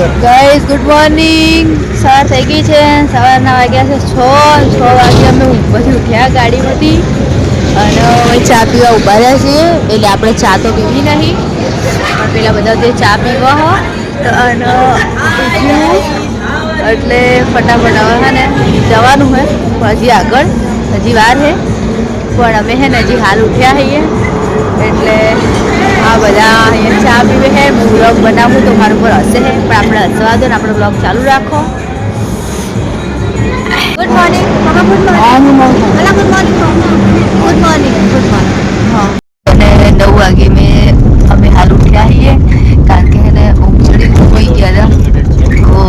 Guys good morning સવાર થઈ ગઈ છે. સવારના વાગ્યા છે છ. છ વાગે અમે બધી ઉઠ્યા ગાડીમાંથી. અને હવે ચા પીવા ઊભા રહ્યા છીએ. એટલે આપણે ચા તો પીવી નહીં. પણ પેલા બધા જે ચા પીવા હો. અને એટલે ફટાફટ હવે હે ને જવાનું હે. હજી આગળ. હજી વાર છે પણ અમે હે ને હજી હાલ ઉઠ્યા છીએ એટલે આ બધા અહીંયા ચા પીવે હે હું બ્લોગ બનાવું તો મારું ઉપર હશે હે પણ આપણે હસવા દો ને આપણો બ્લોગ ચાલુ રાખો ગુડ મોર્નિંગ ગુડ મોર્નિંગ હા અને નવ વાગે મેં અમે હાલ ઉઠ્યા છીએ કારણ કે એને ઊંઘ ચડી હોઈ ગયા હતા તો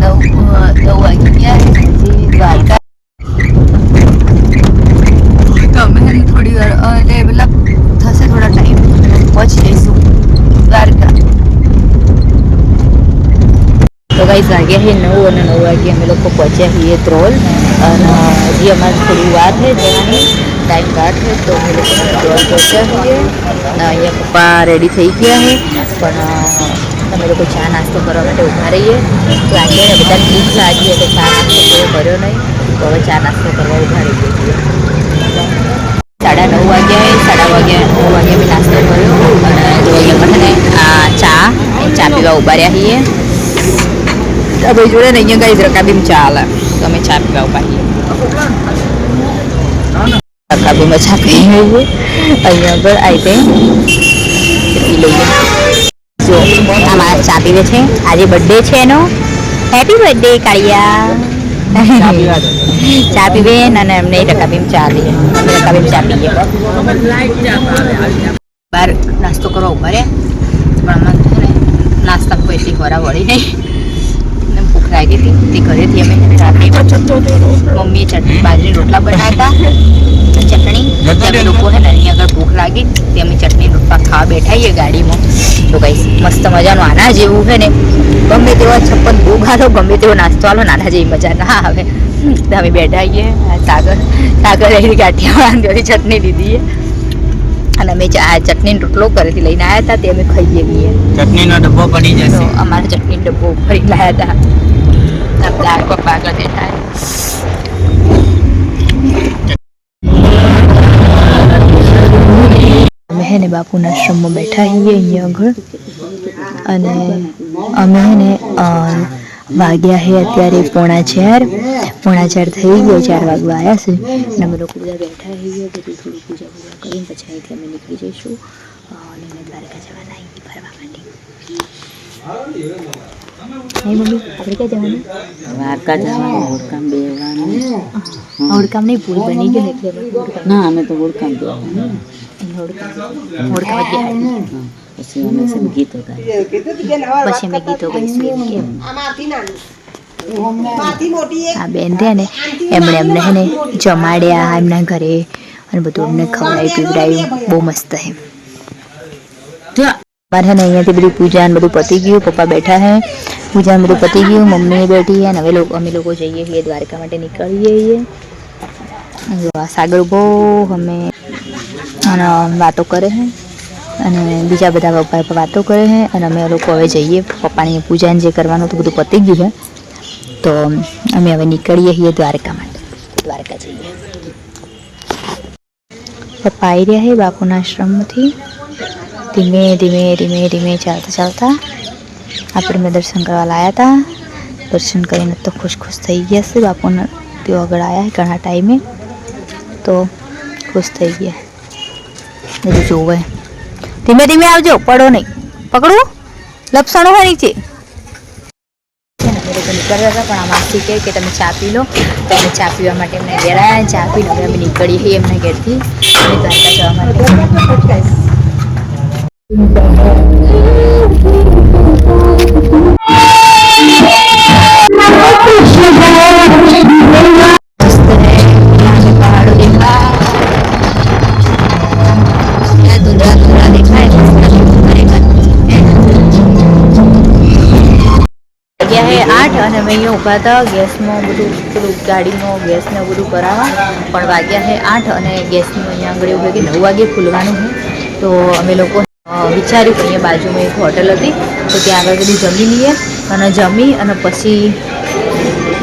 નવ નવ વાગી ગયા છે હજી દ્વારકા તો અમે હે ને થોડી વાર અ, એટલે મતલબ થશે થોડા ટાઈમ પહોંચી જઈશું દ્વારકા તો ગાઈસ વાગ્યા છે નવ અને નવ વાગે અમે લોકો પહોંચ્યા છીએ ત્રોલ અને હજી અમારે થોડી વાર છે જવાની ટાઈમ વાર છે તો અમે લોકો ત્રોલ પહોંચ્યા છીએ અને અહીંયા પપ્પા રેડી થઈ ગયા છે પણ અ, અમે લોકો ચા નાસ્તો કરવા માટે ઊભા રહીએ તો આજે ને બધા ભૂખ લાગી એટલે ચા નાસ્તો કોઈ કર્યો નહીં તો હવે ચા નાસ્તો કરવા ઊભા રહીએ છીએ સાડા નવ વાગ્યા સાડા વાગ્યા નવ વાગ્યા મેં નાસ્તો કર્યો અને જો અહીંયા પણ છે ને આ ચા એ ચા પીવા ઊભા રહ્યા છીએ આ ભાઈ જોડે ને અહીંયા કઈ રકાબીમ ચા હાલે તો અમે ચા પીવા છીએ રકાબીમાં ચા પી લઈએ અહીંયા આગળ આવી પી લઈએ જો આ મારા ચા પીવે છે આજે બર્થડે છે એનો હેપી બર્થડે કાળિયા ચા પીવે અને એમને રકાબીમ ચા લઈએ અમે રકાબીમ ચા પીએ બહાર નાસ્તો કરવા ઊભા રહ્યા પણ ને નાસ્તા કોઈ ને ભૂખ લાગી હતી. તે ઘરેથી અમે છે ને મમ્મીએ ચટણી બાજરી રોટલા બનાવ્યા હતા ચટણી લોકો છે ને અહીં આગળ ભૂખ લાગી. તે અમે ચટણી રોટલા ખાવા બેઠા છીએ ગાડીમાં. તો કઈ મસ્ત મજાનું આના જેવું છે ને. ગમે તેવા છપ્પન ભોગાલો ગમે તેવો નાસ્તો આલો નાના જેવી મજા ના આવે. અમે બેઠા છીએ આ સાગર સાગર એની ગાંઠિયાવાળાની ચટણી લીધી છે. અને અમે આ ચટણી રોટલો ઘરેથી લઈને આવ્યા હતા તે અમે ખાઈએ છીએ. ચટણીનો ડબ્બો પડી જશે. અમારે ચટણી ડબ્બો ભરી લાયા હતા. દાળ પપ્પા આગળ બેઠા અમે હે ને બાપુના આશ્રમમાં બેઠા છીએ અહીંયા આગળ. અને અમે હે ને વાગ્યા છે અત્યારે પોણા ચાર. પોણા ચાર થઈ ગયો ચાર વાગવા આવ્યા છે. અને અમે લોકો બધા બેઠા છીએ. પછી થોડી પૂજા કરીને પછી અહીંથી અમે નીકળી જઈશું. અને અમે દ્વારકા જવાના અહીંથી ફરવા માટે. મમ્મી આપણે ક્યાં જવાનું? દ્વારકા જવાનું બેવાનું હોડકામ નહીં પૂલ બની ગયું એટલે અમે ના અમે તો ઓળખામ બેવાનું પછી અમે છે ગીતો ગાય પછી અમે ગીતો ગાઈશું એમ કેમ. આ બેન રહ્યા ને એમણે એમને હે ને જમાડ્યા એમના ઘરે અને બધું અમને ખવડાવી પીવડાવ્યું બહુ મસ્ત હે. મારે છે ને અહીંયાથી બધું પૂજા ને બધું પતી ગયું. પપ્પા બેઠા હે. પૂજા બધું પતી ગયું. મમ્મી બેઠી અને હવે લોકો અમે લોકો જઈએ છીએ દ્વારકા માટે નીકળીએ છીએ. આ સાગર ઊભો અમે વાતો કરે છે અને બીજા બધા પપ્પા વાતો કરે છે અને અમે લોકો હવે જઈએ. પપ્પાની પૂજાને જે કરવાનું હતું બધું પતી ગયું છે તો અમે હવે નીકળીએ છીએ દ્વારકા માટે. દ્વારકા જઈએ. પપ્પા આવી રહ્યા છે બાપુના આશ્રમમાંથી ધીમે ધીમે ધીમે ધીમે ચાલતા ચાલતા આપણે મેં દર્શન કરવા લાયા હતા દર્શન કરીને તો ખુશ ખુશ થઈ ગયા છે બાપુના તેઓ આગળ આવ્યા છે ઘણા ટાઈમે તો ખુશ થઈ ગયા બધું જોવે ધીમે ધીમે આવજો પડો નહીં પકડું લપસણો હોય નીચે છે નીકળ્યા હતા, પણ આ માસી કહે કે તમે ચા પી લો. તો અમે ચા પીવા માટે એમને ઘેર આવ્યા ચા પીને હવે અમે નીકળીએ છીએ એમના ઘેરથી. અમે દ્વારકા જવા માટે. ઊભા હતા ગેસમાં બધું પેલું ગાડીનો ગેસ ને બધું કરાવવા. પણ વાગ્યા હે આઠ અને ગેસનું અહીંયા આગળ એવું હોય કે નવ વાગે ખુલવાનું છે તો અમે લોકો અ, વિચાર્યું કે અહીંયા બાજુમાં એક હોટલ હતી. તો ત્યાં આગળ બધું જમી લઈએ. અને જમી અને પછી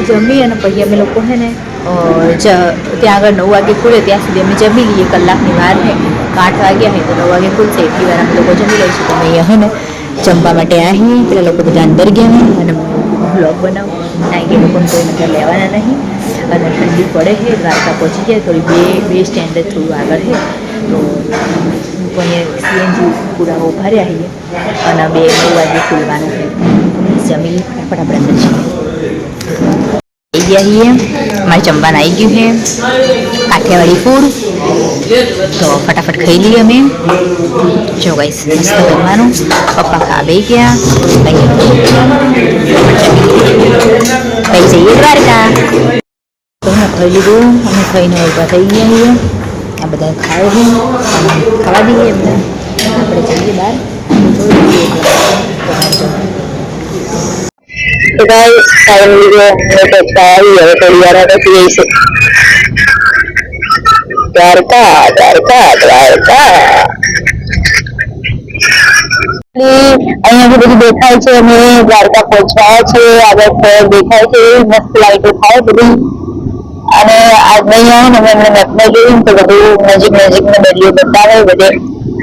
જમી અને પછી અમે લોકો છે ને અ, જ ત્યાં આગળ નવ વાગે ખુલે. ત્યાં સુધી અમે જમી લઈએ. કલાકની વાર છે તો આઠ વાગ્યા હોય તો નવ વાગે ખુલશે. એટલી વાર અમે લોકો જમી લઈશું. તો અમે અહીંયા છે ને જમવા માટે આવીએ પેલા લોકો બધા અંદર ગયા હોય અને બ્લોગ બનાવું. કારણ કે લોકોને કોઈ મતલબ લેવાના નહીં. અને ઠંડી પડે છે, દ્વારકા પહોંચી જાય, થોડી બે બે સ્ટેન્ડ થોડું આગળ છે. તો અહીંયા સીએનજી પૂરા ઊભા રહ્યા છીએ. અને બે નવ વાગે ખુલવાનું છે. જમી, ફટાફટ આપણે આવી ગયા છીએ અમારે જમવાનું આવી ગયું છે કાઠિયાવાડી ફૂડ તો ફટાફટ ખાઈ લઈએ અમે જો ગાઈસ મસ્ત જમવાનું પપ્પા ખાવે ગયા કઈ જઈએ દ્વારકા તો અમે ખાઈ લીધું અમે ખાઈને ઊભા થઈ ગયા છીએ આ બધા ખાય છે ખાવા દઈએ એમને આપણે જઈએ બહાર જોઈ લઈએ તો ગાઈસ ફાઇનલી જો અમે પહોંચતા આવી હવે થોડી વાર પછી જઈશું દ્વારકા દ્વારકા દ્વારકા અહીંયા બધું દેખાય છે અમે દ્વારકા પહોંચવા છે આગળ ફળ દેખાય છે મસ્ત લાઈટો થાય બધી અને આજ નહીં આવે ને અમે એમને મેપમાં જોયું ને તો બધું નજીક નજીક ને દરિયો બતાવે બધે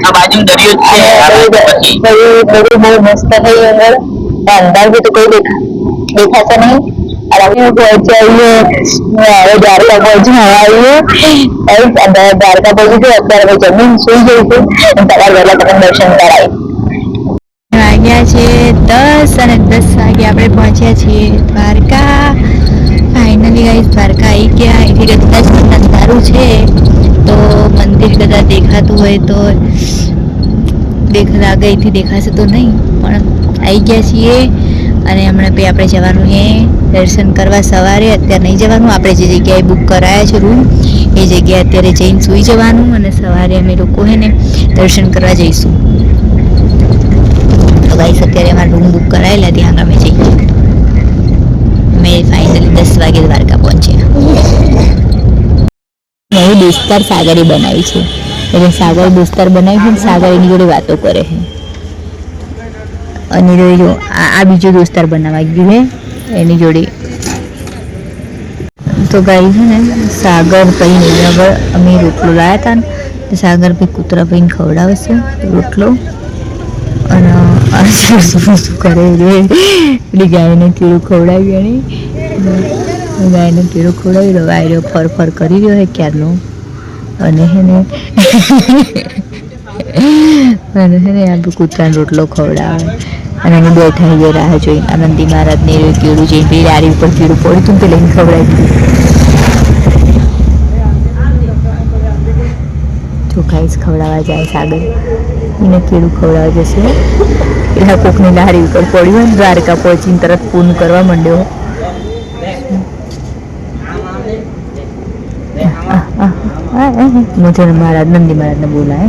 આ બાજુ દરિયો જ છે આ અને બાજુ પછી બધું બધું બહુ મસ્ત થઈ અંદર અંદર બી તો કોઈ દેખા દેખાશે નહીં અને અમે પહોંચાઈએ હવે દ્વારકા પહોંચવા આવીએ બસ અંદર દ્વારકા પહોંચી ગયો અત્યારે અમે જમીન સુઈ જઈશું અને સવાર વહેલા તમને દર્શન કરાવી વાગ્યા છે દસ અને દસ વાગે આપણે પહોંચ્યા છીએ દ્વારકા ફાઇનલી ગાઈસ દ્વારકા આવી ગયા અહીંથી કદાચ અંધારું છે તો મંદિર કદાચ દેખાતું હોય તો દેખ લાગે અહીંથી દેખાશે તો નહીં પણ આવી ગયા છીએ અને હમણાં પછી આપણે જવાનું છે, દર્શન કરવા સવારે. અત્યારે નહીં જવાનું, આપણે જે જગ્યાએ બુક કરાયા છે રૂમ એ જગ્યાએ અત્યારે જઈને સૂઈ જવાનું અને સવારે અમે લોકો છે ને દર્શન કરવા જઈશું. તો ગાઈસ અત્યારે અમારા રૂમ બુક કરાયેલા, ત્યાં અમે જઈએ અમે ફાઇનલી દસ વાગે દ્વારકા પહોંચ્યા. નવું દોસ્તાર સાગરી બનાવી છે. એટલે સાગર દોસ્તાર બનાવી છે સાગર એની જોડે વાતો કરે છે. અને જો, આ બીજો દોસ્તાર બનાવવા ગયું છે એની જોડે. તો ગાઈ છે ને, સાગર નહીં આગળ અમે રોટલો લાવ્યા હતા ને સાગર ભાઈ કૂતરા ભાઈને ખવડાવશે રોટલો. અને શું શું કરે પેલી ગાયને કીડું ખવડાવી એની ગાયને કીડું ખવડાવી રહ્યો રહ્યો ફર ફર કરી રહ્યો હે ક્યારનો. અને હે ને અને છે ને આ કૂતરાને રોટલો ખવડાવે. અને એને બેઠા એ રાહ જોઈ આનંદી મહારાજને કીડું જઈને પેલી ડાળી ઉપર કીડું પડ્યું હતું ને પેલા એને ખવડાવી દીધું ચોખાઈસ ખવડાવવા જાય સાગર એને કેળું ખવડાવવા જશે. પેલા કોકની લારી ઉપર પડ્યું ને, દ્વારકા પહોંચીને તરત પૂન કરવા માંડ્યો. મુજે મહારાજ નંદી મહારાજને બોલાય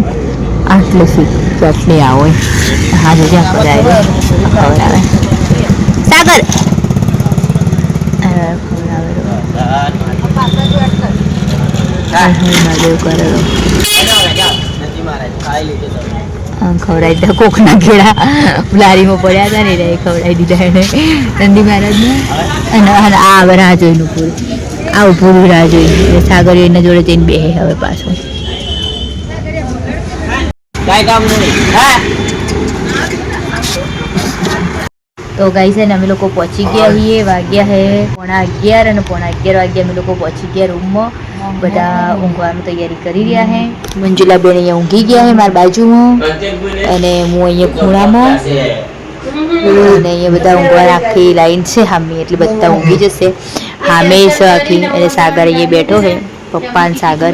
આટલે સી આટલે આવો. એમ. હા જો જ્યાં પધારે ખવડાવે સાગર! આ ખવડાવે દીધા કોકના કેળા લારીમાં પડ્યા હતા ને એ ખવડાવી દીધા એને. નંદી મહારાજને. અને આ હવે રાહ જોઈનું પૂરું. આવું પૂરું રાહ જોઈ સાગર એના જોડે જઈને બે હવે પાછો. કાંઈ કામ નહીં. હા. તો ગાઈ છે ને અમે લોકો પહોંચી ગયા છીએ વાગ્યા હે પોણા અગિયાર અને પોણા અગિયાર વાગ્યા અમે લોકો પહોંચી ગયા રૂમમાં. બધા ઊંઘવાનું તૈયારી કરી રહ્યા હે. મંજુલાબેન અહીંયા ઊંઘી ગયા હે મારા બાજુમાં. અને હું અહીંયા ખૂણામાં. અને અહીંયા બધા ઊંઘવા આખી લાઈન છે હામી એટલે બધા ઊંઘી જશે. સામે છે આખી અને સાગર અહીંયા બેઠો છે પપ્પા અને સાગર.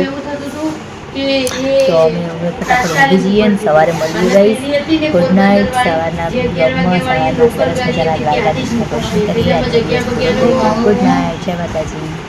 તો અમે ઊંઘી જઈએ સવારે મળીએ ગાઈસ ગુડ નાઇટ સવારના બ્લોગમાં સવારના સરસ મજાના દ્વારકાધીશના દર્શન કરી ગુડ નાઇટ જય માતાજી.